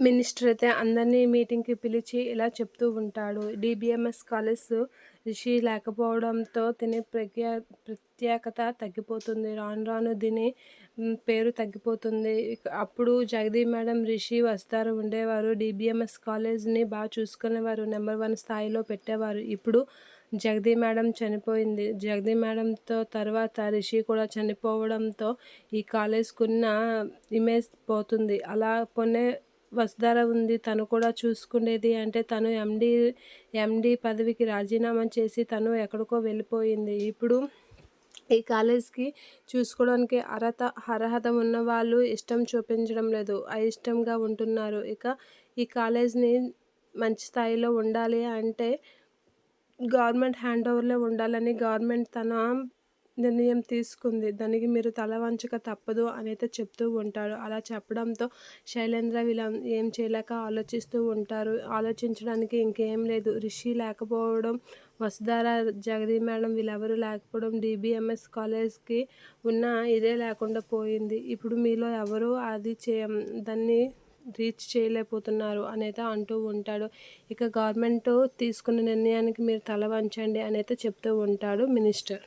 Minister అయితే అందరినీ మీటింగ్కి పిలిచి ఇలా చెప్తూ ఉంటాడు. డిబిఎంఎస్ కాలేజ్ రిషి లేకపోవడంతో తిని ప్రజ్ఞ ప్రత్యేకత తగ్గిపోతుంది. రాను రాను దీని పేరు తగ్గిపోతుంది. అప్పుడు జగదీ మేడం రిషి వస్తారు. ఉండేవారు. డిబిఎంఎస్ కాలేజ్ని బాగా చూసుకునేవారు. నెంబర్ వన్ స్థాయిలో పెట్టేవారు. ఇప్పుడు జగదీ మేడం చనిపోయింది. జగదీ మేడంతో తర్వాత రిషి కూడా చనిపోవడంతో ఈ కాలేజ్కున్న ఇమేజ్ పోతుంది. అలా కొనే వసుధార ఉంది. తను కూడా చూసుకునేది అంటే తను ఎండి ఎండి పదవికి రాజీనామా చేసి తను ఎక్కడికో వెళ్ళిపోయింది. ఇప్పుడు ఈ కాలేజ్కి చూసుకోవడానికి అర్హత అర్హత ఉన్న వాళ్ళు ఇష్టం చూపించడం లేదు. అయిష్టంగా ఉంటున్నారు. ఇక ఈ కాలేజ్ని మంచి స్థాయిలో ఉండాలి అంటే గవర్నమెంట్ హ్యాండ్ ఓవర్లో ఉండాలని గవర్నమెంట్ తన నిర్ణయం తీసుకుంది. దానికి మీరు తల వంచక తప్పదు అనైతే చెప్తూ ఉంటాడు అలా చెప్పడంతో శైలేంద్ర వీళ్ళ ఏం చేయలేక ఆలోచిస్తూ ఉంటారు. ఆలోచించడానికి ఇంకేం లేదు. రిషి లేకపోవడం వసుధార జగదీ మేడం వీళ్ళెవరూ లేకపోవడం డిబిఎంఎస్ కాలేజ్కి ఉన్న ఇదే లేకుండా పోయింది. ఇప్పుడు మీలో ఎవరు అది చే దాన్ని రీచ్ చేయలేకపోతున్నారు అనైతే అంటూ ఉంటాడు. ఇక గవర్నమెంట్ తీసుకున్న నిర్ణయానికి మీరు తల వంచండి అనైతే చెప్తూ ఉంటాడు మినిస్టర్.